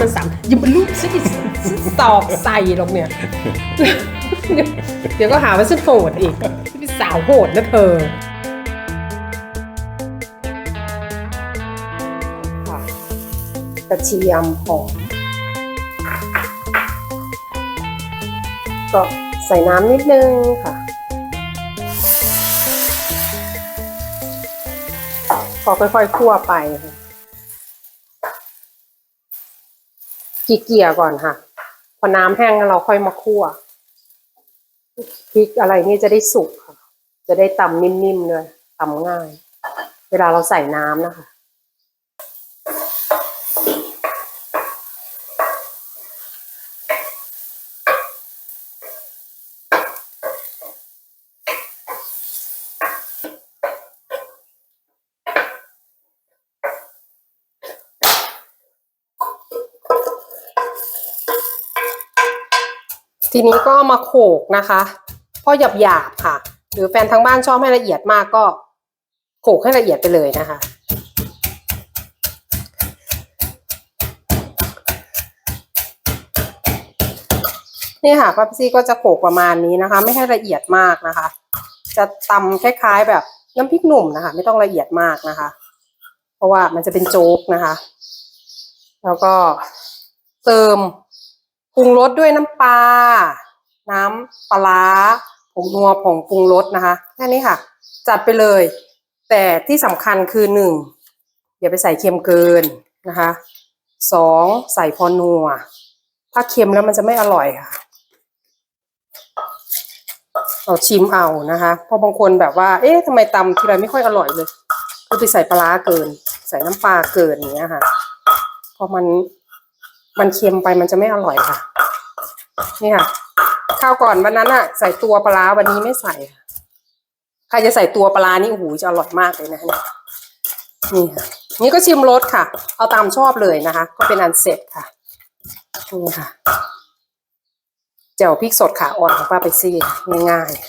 มันสามอยังมันลูกฉันอีกฉันตอกใส่หรอกเนี่ย เดี๋ยวก็หาว่าฉันโหดอีกฉันเป็นสาวโหดนะเธอค่ะกระเทียมหอมก็ใส่น้ำนิดนึงค่ะก็ค่อยๆคั่วไปค่ะ เกี่ยก่อนค่ะ พอน้ำแห้งแล้วเราค่อยมาคั่วพริกอะไรนี่จะได้สุกค่ะ จะได้ตำนิ่มๆเลยตำง่าย เวลาเราใส่น้ำนะคะ ทีนี้ก็มาโขกนะคะพอหยาบหยาบๆค่ะ หรือแฟนทางบ้านชอบให้ละเอียดมากก็โขกให้ละเอียดไปเลยนะคะ นี่ค่ะพี่ซี่ก็จะโขกประมาณนี้นะคะ ไม่ให้ละเอียดมากนะคะ จะตำคล้ายๆแบบน้ำพริกหนุ่มนะคะ ไม่ต้องละเอียดมากนะคะ เพราะว่ามันจะเป็นโจ๊กนะคะ แล้วก็เติม ปรุงรสด้วยน้ำปลา น้ำปลาผงนัวผงปรุงรสนะคะ แค่นี้ค่ะ จัดไปเลย แต่ที่สำคัญคือหนึ่งอย่าไปใส่เค็มเกินนะคะสองใส่พอนัว ถ้าเค็มแล้วมันจะไม่อร่อยค่ะเราชิมเอานะคะเพราะบางคนแบบว่า เอ๊ะทำไมตำทีไรไม่ค่อยอร่อยเลยคือไปใส่ปลาร้าเกิน ใส่น้ำปลาเกินอย่างเงี้ยค่ะ พอมัน มันเค็มไปมันจะไม่อร่อยค่ะ นี่ค่ะข้าวก่อนวันนั้นอะใส่ตัวปลาวันนี้ไม่ใส่ใครจะใส่ตัวปลาร้านี่โอ้โหจะอร่อยมากเลยนะเนี่ยนี่ค่ะนี่ก็ชิมรสค่ะ เอาตามชอบเลยนะคะ ก็เป็นอันเสร็จค่ะนี่ค่ะแจ่วพริกสดขาอ่อนของป้าไปซี่ง่ายๆ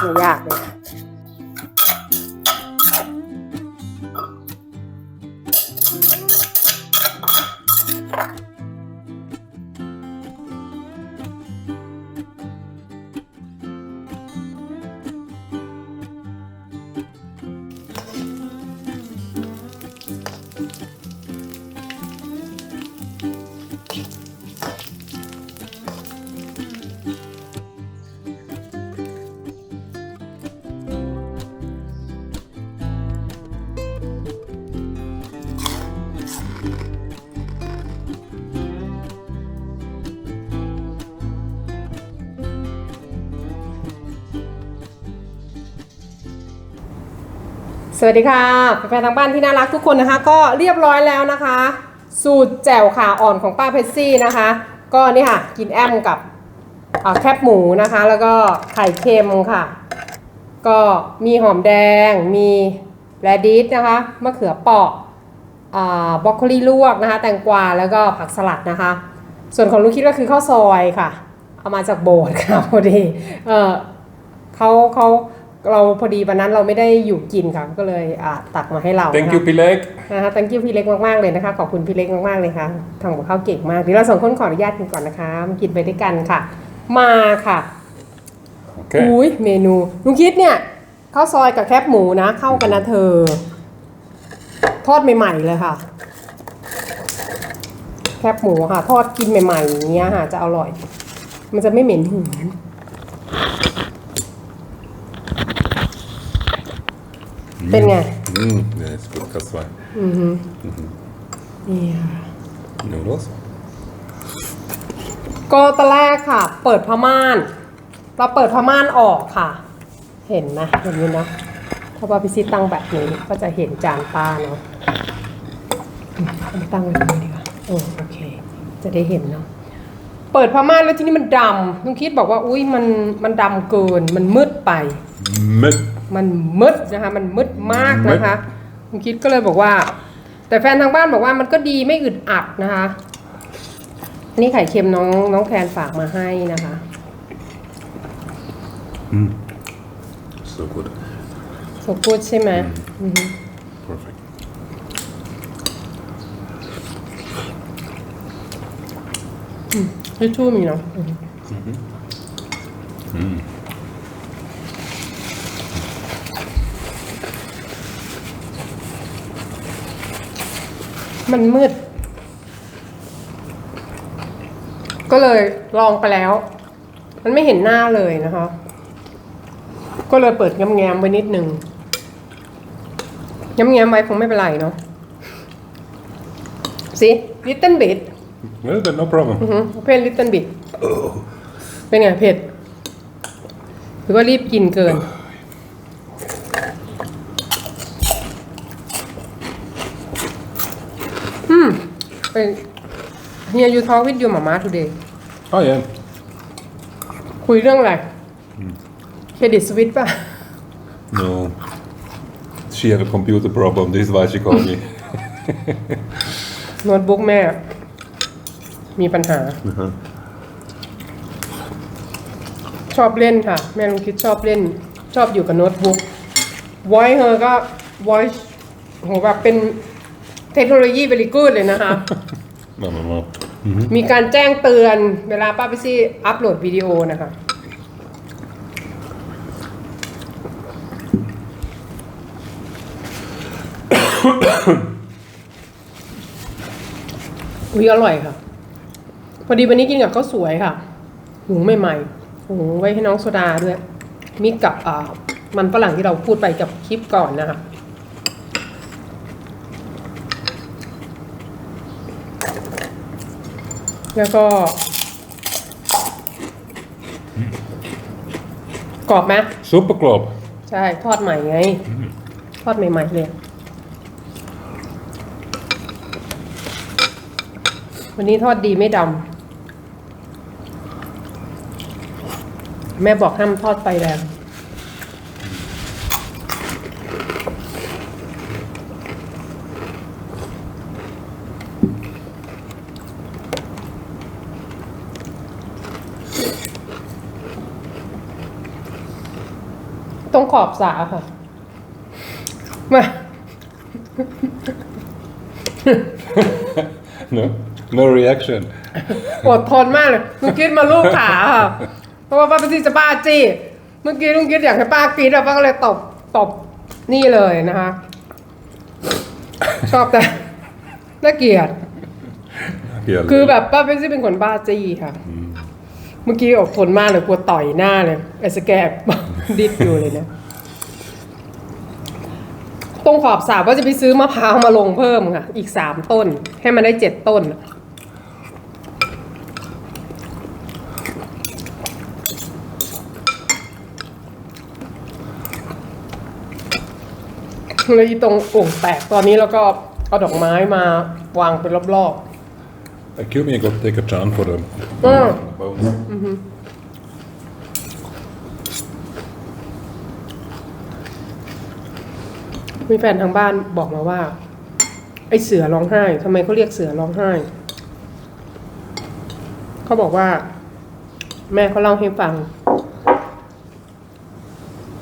ไม่ยากเลยค่ะ สวัสดีค่ะแฟนๆทางบ้านที่น่ารักทุกคนนะคะ ก็เรียบร้อยแล้วนะคะ สูตรแจ่วขาอ่อนของป้าเพชซี่นะคะ ก็นี่ค่ะกินแอมกับแคบหมูนะคะ แล้วก็ไข่เค็มค่ะ ก็มีหอมแดง มีแรดิสนะคะมะเขือเปราะอ่าบรอกโคลีลวกนะคะ แตงกวาแล้วก็ผักสลัดนะคะ ส่วนของลูกคิดก็คือข้าวซอยค่ะ เอามาจากโบสถ์ค่ะพอดีเออเขาเขา เราพอดีวันนั้นเราไม่ได้อยู่กินค่ะก็เลยอ่าตักมาให้เรา Thank นะคะ you, Pilek. นะคะ thank you พี่เล็กมากๆเลยนะคะขอบคุณพี่เล็กมากๆเลยค่ะทำกับข้าวเก่งมากเดี๋ยวเราสองคนขออนุญาตกินก่อนนะคะมากินไปด้วยกันค่ะ มาค่ะ Okay. อุ้ยเมนูลุงคิดเนี่ยข้าวซอยกับแคบหมูนะ เข้ากันนะเธอ ทอดใหม่ๆเลยค่ะ แคบหมูค่ะ ทอดกินใหม่ๆอย่างเงี้ยค่ะ จะอร่อย มันจะไม่เหม็นหืน เป็นไง Mm, yeah, it's good. That's why. นี่ค่ะ Noodles. ก็ตอนแรกค่ะ เปิดผ้าม่าน เราเปิดผ้าม่านออกค่ะ เห็นนะเห็นไหมนะถ้าว่าพี่ซิตั้งแบบนี้ก็จะเห็นจานป้าเนาะอืมเอามาตั้งไว้ตรงนี้ดีกว่าโอ้โอเค จะได้เห็นเนาะเปิดผ้าม่านแล้วทีนี้มันดำลุงคิดบอกว่าอุ้ยมันมันดำเกินมันมืดไป Mit. มันมืดนะคะ มันมืดมากนะคะคุณคิดก็เลยบอกว่า แต่แฟนทางบ้านบอกว่ามันก็ดีไม่อึดอัดนะคะนี่ไข่เค็มน้องน้องแคนฝากมาให้นะคะ Mm. So good. สกูดใช่ไหม Perfect. อืมชชู่มีเนาะ Mm. มันมืด ก็เลยลองไปแล้ว มันไม่เห็นหน้าเลยนะคะ ก็เลยเปิดแง้มๆไว้นิดนึงแง้มๆไว้คงไม่เป็นไรเนาะสิ little bit Well, then no problem. อือฮึเผ็ด little bit เป็นไงเผ็ด หรือว่ารีบกินเกิน อืมเป็น Here you talk with your mama today Oh, yeah. คุยเรื่องอะไรเครดิตสวิตป่ะ No. She had a computer problem. This is why she called me. โน้ตบุ๊กแม่ มีปัญหา ชอบเล่นค่ะ แม่ลุงคิดชอบเล่น ชอบอยู่กับโน้ตบุ๊ก voice เธอก็ voice โหแบบเป็น เทคโนโลยี very good เลยนะคะ No, no, no. มีการแจ้งเตือนเวลาป้าไปซี่อัปโหลดวิดีโอนะคะ อุ้ยอร่อยค่ะ พอดีวันนี้กินกับข้าวสวยค่ะหุงใหม่ๆหุงไว้ให้น้องโซดาด้วย มีกับอ่ามันฝรั่งที่เราพูดไปกับคลิปก่อนนะคะ แล้วก็ กรอบไหม Super club. ใช่ ทอดใหม่ไง ทอดใหม่ๆเลย วันนี้ทอดดีไม่ดำ แม่บอกห้ามทอดไฟแรง ขอบสาค่ะ มา No, no reaction. อดทนมากเลยลุงคิดมาลูกขาค่ะ เพราะว่าป้าเป็นที่จะป้าจี้ เมื่อกี้ลุงคิดอยากให้ป้ากรีดอะป้าก็เลยตบตบนี่เลยนะคะ ชอบแต่น่าเกลียด Yeah, คือแบบป้าเป็นที่เป็นคนบ้าจี้ค่ะ เมื่อกี้อดทนมากเลยกลัวต่อยหน้าเลยไอ้สแกบดิดอยู่เลยเนี่ย ตรงขอบสาก็จะไปซื้อมะพร้าวมาลงเพิ่มค่ะ อีกสามต้น ให้มันได้เจ็ดต้นเลยอีตรงโอ่งแตกตอนนี้เราก็เอาดอกไม้มาวางเป็นรอบ Excuse me, I got to take a chance for the Mm. bone. ๆ มีแฟนทางบ้านบอกมาว่า ไอเสือร้องไห้ทำไมเขาเรียกเสือร้องไห้ เขาบอกว่า แม่เขาเล่าให้ฟัง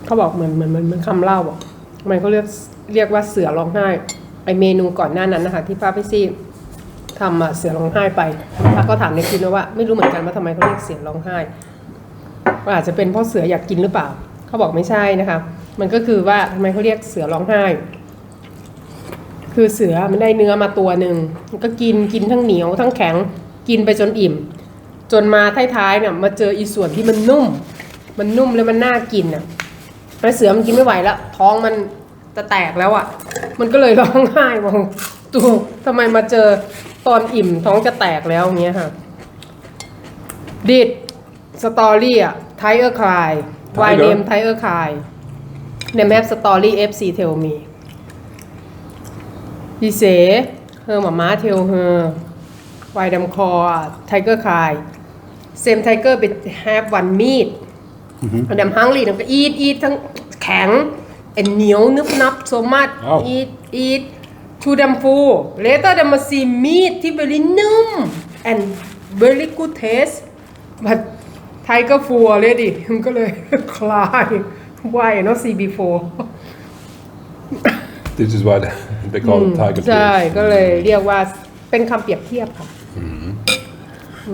เขาบอกเหมือนเหมือนเหมือนคำเล่าอะทำไมเขาเรียกเรียกว่าเสือร้องไห้ ไอเมนูก่อนหน้านั้นนะคะ ที่ป้าพี่ซี่ทำเสือร้องไห้ไปป้าก็ถามในคลิปนะว่า ไม่รู้เหมือนกันว่าทำไมเขาเรียกเสือร้องไห้ว่าอาจจะเป็นเพราะเสืออยากกินหรือเปล่า เขาบอกไม่ใช่นะคะ มันก็คือว่าทำไมเขาเรียกเสือร้องไห้ คือเสือมันได้เนื้อมาตัวหนึ่งมันก็กินกินทั้งเหนียวทั้งแข็งกินไปจนอิ่ม จนมาท้ายๆเนี่ยมาเจออีส่วนที่มันนุ่ม มันนุ่มแล้วมันน่ากินอะแล้วเสือมันกินไม่ไหวแล้วท้องมันจะแตกแล้วอะ มันก็เลยร้องไห้บอกตัวทำไมมาเจอตอนอิ่มท้องจะแตกแล้วอย่างเงี้ยค่ะดิดสตอรี่อะไทเออร์คลายวายเนมไทเออร์คลาย ในแมปสตอรี่เอฟซีเทลมีพี่เสเฮอร์มาม่าเทลเฮอร์วายดำคอไทเกอร์คลายเซมไทเกอร์เป็นแฮปวันมีดอันดำฮังลีนก็อีทอีททั้งแข็งเอ็นเหนียวนึบนับโซมัดอ้าวอีทอีททูดัมฟูเลเตอร์ดัมมาซีมีดที่ very นุ่ม and very good taste but ไทก็ฟัวเลยดิมันก็เลยคลาย why not see before this is what they call tiger ใช่ face ก็เลยเรียกว่าเป็นคำเปรียบเทียบค่ะอื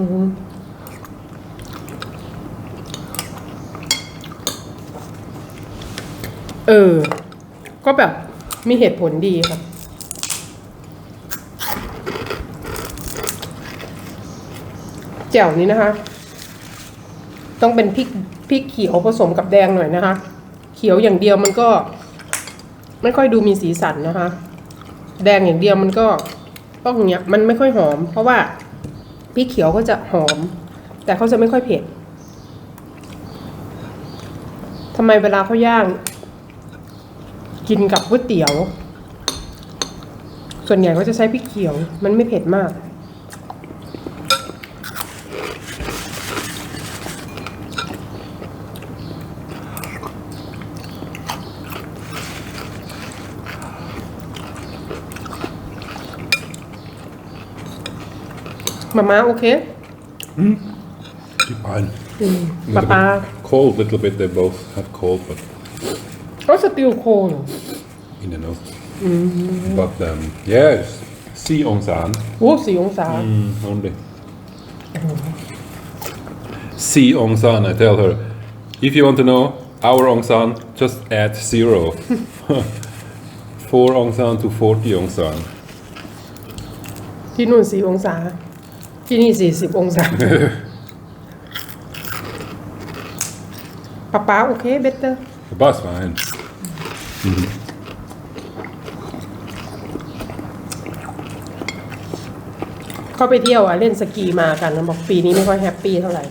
อฮึเออ ก็แบบมีเหตุผลดีค่ะ แจ่วนี้นะคะ ต้องเป็นพริกพริกเขียวผสมกับแดงหน่อยนะคะ เขียวอย่างเดียวมันก็ ไม่ค่อยดูมีสีสันนะคะ แดงอย่างเดียวมันก็ต้องอย่างเงี้ยมันไม่ค่อยหอม เพราะว่าพริกเขียวก็จะหอม แต่เขาจะไม่ค่อยเผ็ดทำไมเวลาเขาย่าง กินกับก๋วยเตี๋ยว ส่วนใหญ่ก็จะใช้พริกเขียว มันไม่เผ็ดมาก มาม่าโอเค Fine. ป๊าป๊า Cold, little bit. They both have cold, but ก็สติลโคล in and out. But um, yes, see on san. โอ้สี่องศา Mm, only. See on san. I tell her, if you want to know our on san, just add zero. Four on san to forty on san. ที่นู่นสี่องศา ที่นี่สี่สิบองศาป๊าป๊าโอเคเบเตอร์ The bus fine. เขาไปเที่ยวอะ เล่นสกีมากันแล้วบอกปีนี้ไม่ค่อยแฮปปี้เท่าไหร่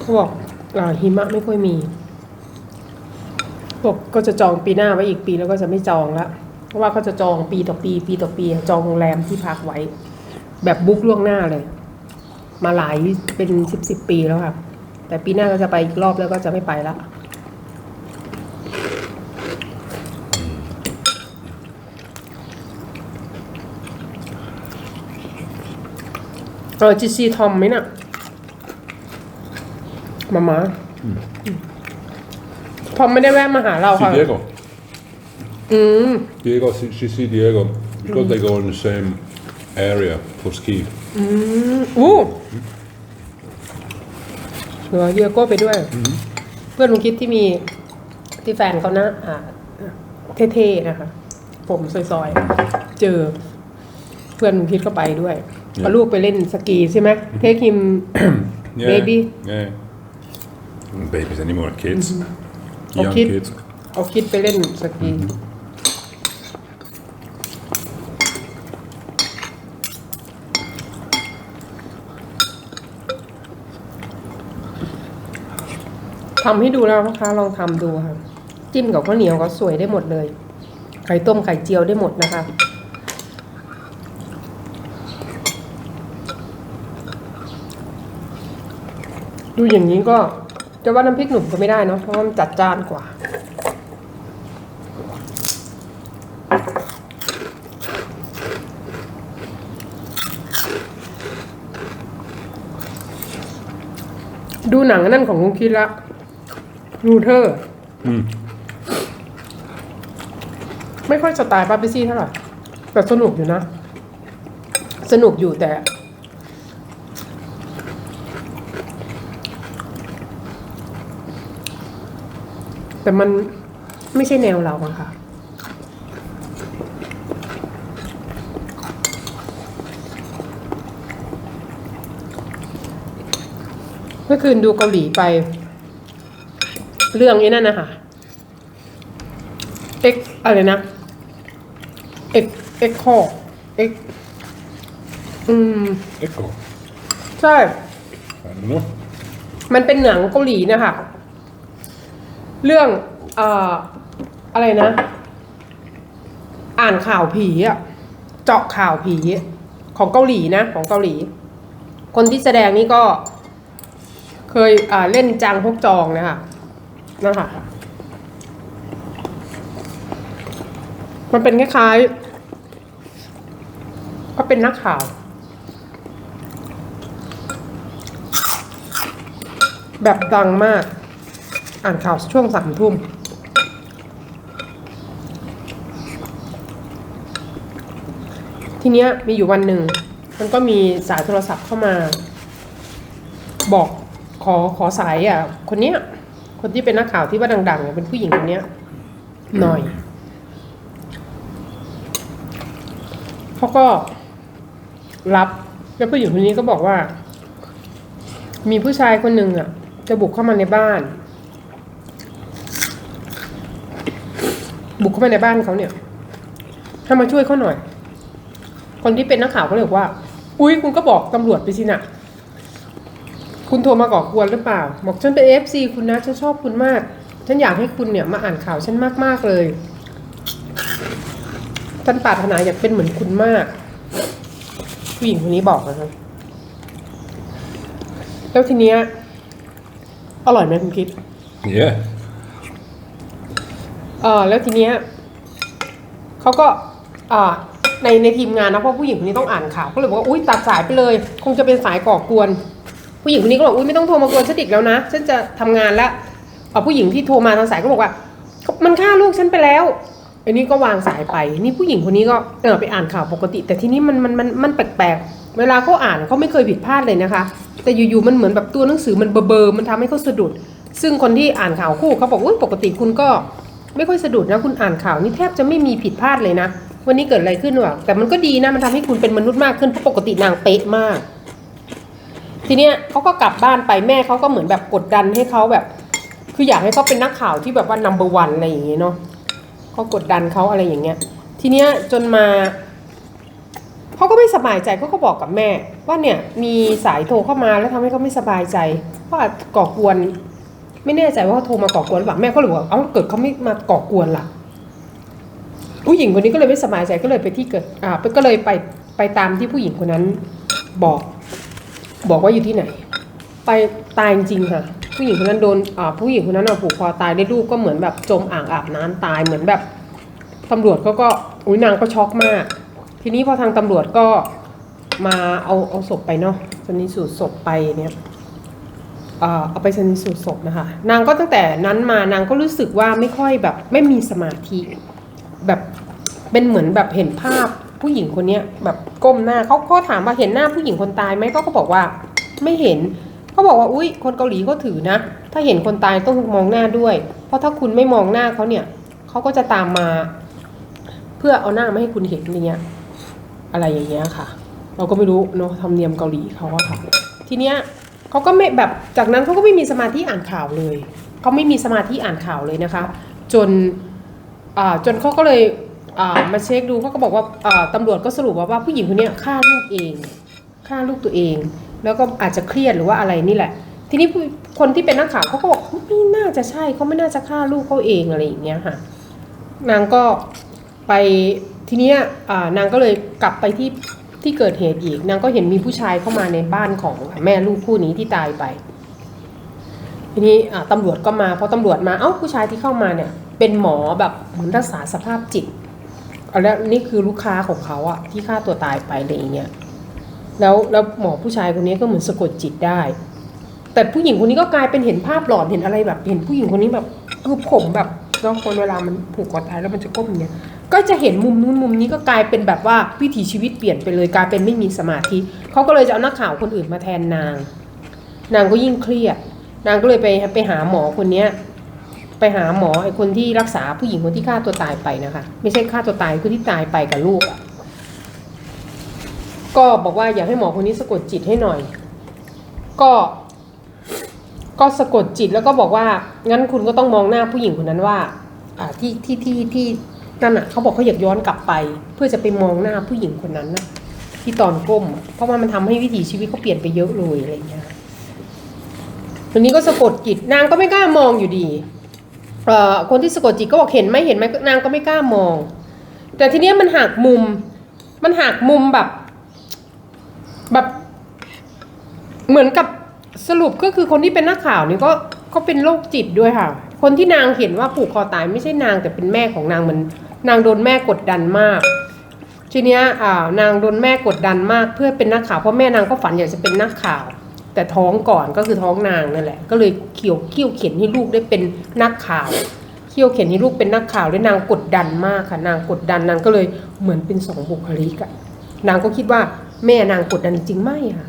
เขาบอกอ่าหิมะไม่ค่อยมีบอกก็จะจองปีหน้าไว้อีกปีแล้วก็จะไม่จองละเพราะว่าเขาจะจองปีต่อปี ปีต่อปี จองโรงแรมที่พักไว้ แบบบุ๊กล่วงหน้าเลย มาหลายเป็นสิบสิบปีแล้วค่ะ แต่ปีหน้าก็จะไปอีกรอบแล้วก็จะไม่ไปละเออจีซีทอมไหมน่ะมามาทอมไม่ได้แวะมาหาเรา See ค่ะ Diego. อืม Diego, she, she see Diego because they go in the same area for ski. อู้เหลือเดียโก้ไปด้วย เพื่อนลุงคิดที่มีที่แฟนเขานะอ่าเท่ๆนะคะ ผมซอยๆ เจอ เพื่อนลุงคิดก็ไปด้วยเอาลูกไปเล่นสกีใช่ไหมเทคฮิม Yeah. Baby. Yeah. Not Babies anymore, kids. Oh, Young kid. kids. เอาคิดไปเล่นสกี ทำให้ดูแล้วนะคะ ลองทำดูค่ะ จิ้มกับข้าวเหนียวก็สวยได้หมดเลย ไข่ต้มไข่เจียวได้หมดนะคะดูอย่างนี้ก็จะว่าน้ำพริกหนุ่มก็ไม่ได้เนาะเพราะมันจัดจ้านกว่า ดูหนังนั่นของลุงคิดละ รูเทอร์ Mm. ไม่ค่อยสไตล์ปาเปซี่เท่าไหร่แต่สนุกอยู่นะ สนุกอยู่แต่ แต่มันไม่ใช่แนวเราอะค่ะ เมื่อคืนดูเกาหลีไป เรื่องนี้นั่นนะคะเอ็กอะไรนะเอ็กเอ็กคอเอ็กอืม Echo. ใช่ I don't know. มันเป็นหนังเกาหลีนะคะเรื่องเอ่ออะไรนะ อ่านข่าวผีอะเจาะข่าวผีของเกาหลีนะ ของเกาหลี คนที่แสดงนี่ก็ เคยอ่าเล่นจางฮกจองนะคะ นะคะมันเป็นคล้ายๆก็เป็นนักข่าว แบบดังมาก อ่านข่าวช่วงสามทุ่มทีเนี้ยมีอยู่วันหนึ่ง มันก็มีสายโทรศัพท์เข้ามา บอกขอขอสายอะ คนเนี้ย คนที่เป็นนักข่าวที่ว่าดังๆเนี่ยเป็นผู้หญิงคนเนี้ย หน่อยเขาก็รับแล้วผู้หญิงคนนี้ก็บอกว่า มีผู้ชายคนหนึ่งอะ จะบุกเข้ามาในบ้าน บุกเข้ามาในบ้านเขาเนี่ยให้มาช่วยเขาหน่อย คนที่เป็นนักข่าวก็เลยบอกว่า อุ้ยคุณก็บอกตำรวจไปสินะ คุณโทรมาก่อกวนหรือเปล่า บอกฉันเป็นเอฟซีคุณนะ ฉันชอบคุณมาก ฉันอยากให้คุณเนี่ยมาอ่านข่าวฉันมากๆเลยฉันปรารถนาอยากเป็นเหมือนคุณมาก ผู้หญิงคนนี้บอกนะครับแล้วทีเนี้ยอร่อยไหมคุณคิด Yeah. เออแล้วทีเนี้ยเขาก็อ่าในในทีมงานนะเพราะผู้หญิงคนนี้ต้องอ่านข่าวก็เลยบอกว่าอุ้ยตัดสายไปเลย คงจะเป็นสายก่อกวน ผู้หญิงคนนี้ก็บอกอุ้ยไม่ต้องโทรมากวนฉันอีกแล้วนะฉันจะทำงานแล้วเอาผู้หญิงที่โทรมาทางสายก็บอกว่า มันฆ่าลูกฉันไปแล้วอันนี้ก็วางสายไปนี่ผู้หญิงคนนี้ก็เออไปอ่านข่าวปกติ แต่ทีนี้มันมันมันมันแปลกๆเวลาเขาอ่านเขาไม่เคยผิดพลาดเลยนะคะ แต่อยู่ๆมันเหมือนแบบตัวหนังสือมันเบลอๆมันทำให้เขาสะดุด ซึ่งคนที่อ่านข่าวคู่เขาบอกว่าปกติคุณก็ไม่ค่อยสะดุดนะคุณอ่านข่าวนี่แทบจะไม่มีผิดพลาดเลยนะ วันนี้เกิดอะไรขึ้นวะแต่มันก็ดีนะมันทำให้คุณเป็นมนุษย์มากขึ้นเพราะปกตินางเป๊ะมาก ทีเนี้ยเขาก็กลับบ้านไปแม่เขาก็เหมือนแบบกดดันให้เขาแบบ คืออยากให้เขาเป็นนักข่าวที่แบบว่า number one อะไรอย่างเงี้ยเนาะเขากดดันเขาอะไรอย่างเงี้ย ทีเนี้ยจนมาเขาก็ไม่สบายใจเขาก็บอกกับแม่ ว่าเนี่ยมีสายโทรเข้ามาแล้วทำให้เขาไม่สบายใจเพราะก่อกวน ไม่แน่ใจว่าเขาโทรมาก่อกวนหรือเปล่าแม่ก็เลยบอกว่าเอ้าเกิดเขาไม่มาก่อกวนล่ะผู้หญิงคนนี้ก็เลยไม่สบายใจก็เลยไปที่เกิดอ่าก็เลยไปไปตามที่ผู้หญิงคนนั้นบอก บอกว่าอยู่ที่ไหน ไปตายจริงค่ะ ผู้หญิงคนนั้นโดนอ่าผู้หญิงคนนั้นอะผูกคอตายได้ลูกก็เหมือนแบบจมอ่างอาบน้ำตายเหมือนแบบตำรวจเขาก็อุ้ยนางก็ช็อกมาก ทีนี้พอทางตำรวจก็มาเอาเอาศพไปเนาะชนิสูตรศพไปเนี่ยเอ่อเอาไปชนิสูตรศพนะคะ นางก็ตั้งแต่นั้นมานางก็รู้สึกว่าไม่ค่อยแบบไม่มีสมาธิแบบเป็นเหมือนแบบเห็นภาพ ผู้หญิงคนเนี้ยแบบก้มหน้าเขาเขาถามว่าเห็นหน้าผู้หญิงคนตายไหมเขาก็บอกว่าไม่เห็นเขาบอกว่าอุ้ยคนเกาหลีก็ถือนะ ถ้าเห็นคนตายต้องมองหน้าด้วย เพราะถ้าคุณไม่มองหน้าเขาเนี่ยเขาก็จะตามมา เพื่อเอาหน้ามาให้คุณเห็นอย่างเงี้ยอะไรอย่างเงี้ยค่ะ เราก็ไม่รู้เนาะธรรมเนียมเกาหลีเขาอะค่ะ ทีเนี้ยเขาก็ไม่แบบจากนั้นเขาก็ไม่มีสมาธิอ่านข่าวเลยเขาไม่มีสมาธิอ่านข่าวเลยนะคะ จนอ่าจนเขาก็เลย อ่ามาเช็คดูเขาก็บอกว่าอ่าตำรวจก็สรุปว่าว่าผู้หญิงคนเนี้ยฆ่าลูกเองฆ่าลูกตัวเอง แล้วก็อาจจะเครียดหรือว่าอะไรนี่แหละ ทีนี้คนที่เป็นนักข่าวเขาก็บอกไม่น่าจะใช่เขาไม่น่าจะฆ่าลูกเขาเองอะไรอย่างเงี้ยค่ะนางก็ไปทีเนี้ยนางก็เลยกลับไปที่ที่เกิดเหตุอีก นางก็เห็นมีผู้ชายเข้ามาในบ้านของแม่ลูกคู่นี้ที่ตายไป ทีนี้ตำรวจก็มาพอตำรวจมาเอ้าผู้ชายที่เข้ามาเนี่ยเป็นหมอแบบเหมือนรักษาสภาพจิต แล้วนี่คือลูกค้าของเขาอะที่ฆ่าตัวตายไปอะไรอย่างเงี้ยแล้วแล้วหมอผู้ชายคนนี้ก็เหมือนสะกดจิตได้ แต่ผู้หญิงคนนี้ก็กลายเป็นเห็นภาพหลอนเห็นอะไรแบบ เห็นผู้หญิงคนนี้แบบคือผมแบบเนาะคนเวลามันผูกคอตายแล้วมันจะก้มอย่างเงี้ยก็จะเห็นมุมนู้นมุมนี้ก็กลายเป็นแบบว่าวิถีชีวิตเปลี่ยนไปเลยกลายเป็นไม่มีสมาธิเขาก็เลยจะเอานักข่าวคนอื่นมาแทนนาง นางก็ยิ่งเครียด นางก็เลยไปไปหาหมอคนเนี้ย ไปหาหมอไอ้คนที่รักษาผู้หญิงคนที่ฆ่าตัวตายไปนะคะ ไม่ใช่ฆ่าตัวตายคือที่ตายไปกับลูกอะก็บอกว่าอยากให้หมอคนนี้สะกดจิตให้หน่อย ก็ ก็สะกดจิตแล้วก็บอกว่า งั้นคุณก็ต้องมองหน้าผู้หญิงคนนั้นว่า อ่าที่ที่ที่ที่นั่นอะเขาบอกเขาอยากย้อนกลับไป เพื่อจะไปมองหน้าผู้หญิงคนนั้นนะที่ตอนก้ม เพราะว่ามันทำให้วิถีชีวิตเขาเปลี่ยนไปเยอะเลยอะไรอย่างเงี้ยทีนี้ก็สะกดจิตนางก็ไม่กล้ามองอยู่ดี คนที่สะกดจิตก็บอกเห็นไหมเห็นไหมนางก็ไม่กล้ามอง แต่ทีเนี้ยมันหักมุม มันหักมุมแบบแบบ เหมือนกับสรุปก็คือคนที่เป็นนักข่าวนี่ก็ก็เป็นโรคจิตด้วยค่ะ คนที่นางเห็นว่าผูกคอตายไม่ใช่นางแต่เป็นแม่ของนางมันนางโดนแม่กดดันมาก ทีเนี้ยอ่านางโดนแม่กดดันมาก เพื่อเป็นนักข่าวเพราะแม่นางก็ฝันอยากจะเป็นนักข่าว แต่ท้องก่อนก็คือท้องนางนั่นแหละ ก็เลยเขี่ยวเขี่ยวเข็นให้ลูกได้เป็นนักข่าวเขี่ยวเข็นให้ลูกเป็นนักข่าวด้วยนางกดดันมากค่ะ นางกดดันนางก็เลยเหมือนเป็นสองบุคลิกอะนางก็คิดว่าแม่นางกดดันจริงไหมค่ะ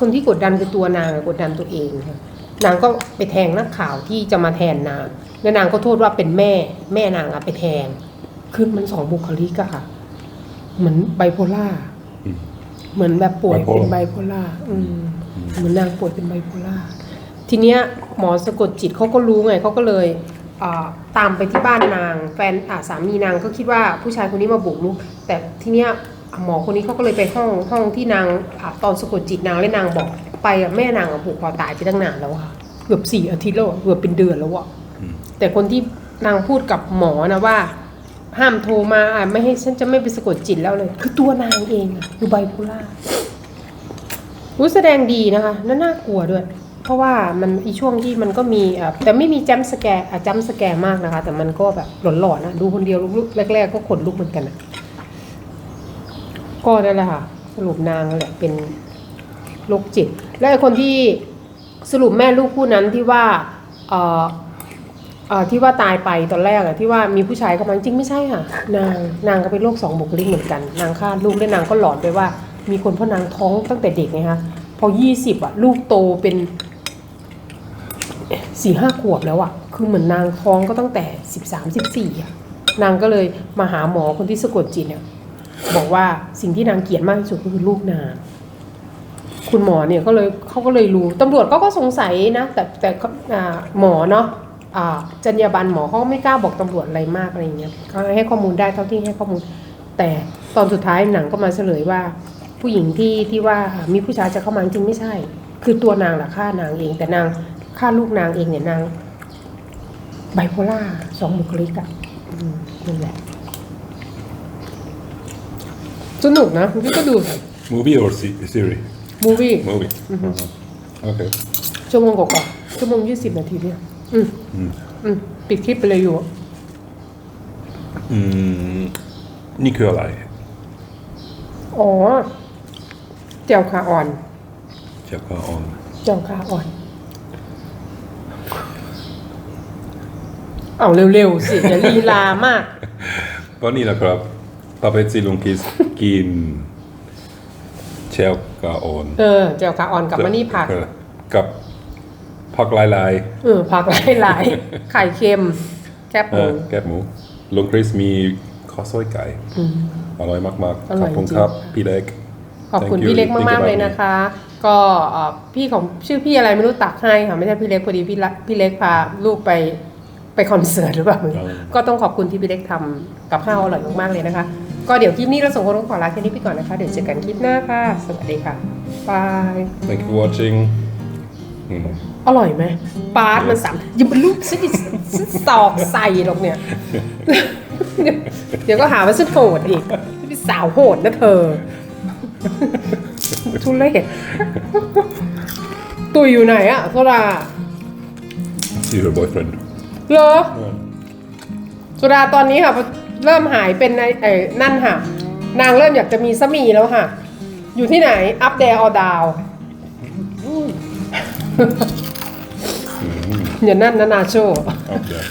คนที่กดดันคือตัวนางอะกดดันตัวเองค่ะนางก็ไปแทงนักข่าวที่จะมาแทนนาง แล้วนางก็โทษว่าเป็นแม่ แม่นางอะไปแทง คือมันสองบุคลิกอะค่ะ เหมือนไบโพล่าอืมเหมือนแบบป่วยเป็น Bipolar ไบโพล่า อืม เหมือนนางป่วยเป็นไบโพล่าทีเนี้ยหมอสะกดจิตเขาก็รู้ไงเขาก็เลยอ่าตามไปที่บ้านนาง แฟนอ่าสามีนางก็คิดว่าผู้ชายคนนี้มาบุกรุกแต่ทีเนี้ยหมอคนนี้เขาก็เลยไปห้องห้องที่นางอ่าตอนสะกดจิตนางและนางบอกไปอะแม่นางอะผูกคอตายไปตั้งนานแล้วอะเกือบสี่อาทิตย์แล้วอะเกือบเป็นเดือนแล้วอะอืมแต่คนที่นางพูดกับหมอนะว่า ห้ามโทรมาอะไม่ให้ฉันจะไม่ไปสะกดจิตแล้วเลย คือตัวนางเองอะคือไบโพล่า รู้แสดงดีนะคะน่าน่ากลัวด้วย เพราะว่ามันอีช่วงที่มันก็มีแต่ไม่มีจัมสแกร์อะจัมสแกร์มากนะคะ แต่มันก็แบบหลอนๆนะ ดูคนเดียวลุกๆแรก ๆ ก็ขนลุกเหมือนกันนะก็นั่นแหละค่ะ สรุปนางแหละเป็นโรคจิต และไอคนที่สรุปแม่ลูกคู่นั้นที่ว่าเอ่อเอ่อที่ว่าตายไปตอนแรกอะที่ว่ามีผู้ชายเข้ามาจริงไม่ใช่ค่ะ นางนางก็เป็นโรคสองบุคลิกเหมือนกัน นางฆ่าลูกและนางก็หลอนไปว่า มีคนพราะนางท้องตั้งแต่เด็กไงคะพอยี่สิบอะลูกโตเป็นสี่ห้าขวบแล้วอะคือเหมือนนางท้องก็ตั้งแต่สิบสามสิบสี่อะนางก็เลยมาหาหมอคนที่สะกดจิตเนี่ยบอกว่าสิ่งที่นางเกลียดมากที่สุดก็คือลูกนางคุณหมอเนี่ยก็เลยเขาก็เลยรู้ตำรวจก็ก็สงสัยนะ แต่แต่หมอเนาะจรรยาบรรณหมอเขาไม่กล้าบอกตำรวจอะไรมากอะไรเงี้ยเขาให้ข้อมูลได้เท่าที่ให้ข้อมูล แต่ตอนสุดท้ายหนังก็มาเฉลยว่า ผู้หญิงที่ที่ว่ามีผู้ชายจะเข้ามาจริงๆไม่ใช่ คือตัวนางแหละฆ่านางเอง แต่นางฆ่าลูกนางเองเนี่ยนางไบโพล่าสองบุคลิกอะอืมนั่นแหละสนุกนะพี่ก็ดู Movie or se- series? มูวี่ Movie. Uh-huh. Okay. ชั่วโมงกว่าๆชั่วโมงยี่สิบนาทีเนี่ยอืม Mm. อืมปิดคลิปไปเลยอยู่ Mm. Nikolaj. อ๋อ เจียวขาอ่อน Chaka on. เจียวขาอ่อน เอาเร็วๆสิอย่าลีลามาก Vanilla crab. Papetsi lunkis. Kin. Chaka on. เออ เจียวขาอ่อนกับมะนี่ผัก กับผักลายลายเออผักหลายๆไข่เค็ม แคบหเอมูอแกบหมูลุงคริสมีข้าวซอยไก่อืมอร่อยมากๆอขร่ออบยคุณจริงครับ พี่เล็ก ขอบคุณ Thank you. พี่เล็ก Think มาก ๆ about เลย me. นะคะ ก็เอ่อพี่ของชื่อพี่อะไรไม่รู้ตักให้ค่ะไม่ใช่พี่เล็กพอดีพี่ละพี่เล็กพาลูกไปไปคอนเสิร์ตหรือเปล่าอ๋อก็ต้องขอบคุณที่พี่เล็กทำกับข้าวอร่อยมาก ๆ เลยนะคะ ก็เดี๋ยวคลิปนี้เราส่งคนต้องขอลาแค่นี้ไปก่อนนะคะ เดี๋ยวเจอกันคลิปหน้าค่ะ สวัสดีค่ะบาย Thank you for watching อืมอร่อยไหมปาร์ตมันสามอย่ามาลูกฉันดิฉันสอกใส่หรอกเนี่ย เดี๋ยวก็หาว่าฉันโหดอีกฉันเป็นสาวโหดนะเธอ ทุเรศตุยอยู่ไหนอะโซดา See her boyfriend เหรอ โซดาตอนนี้ค่ะเริ่มหายเป็นไอ้ไอ้นั่นค่ะ นางเริ่มอยากจะมีสามีแล้วค่ะ อยู่ที่ไหนอัปเดตออดาวอย่านั่นนะนาโช up there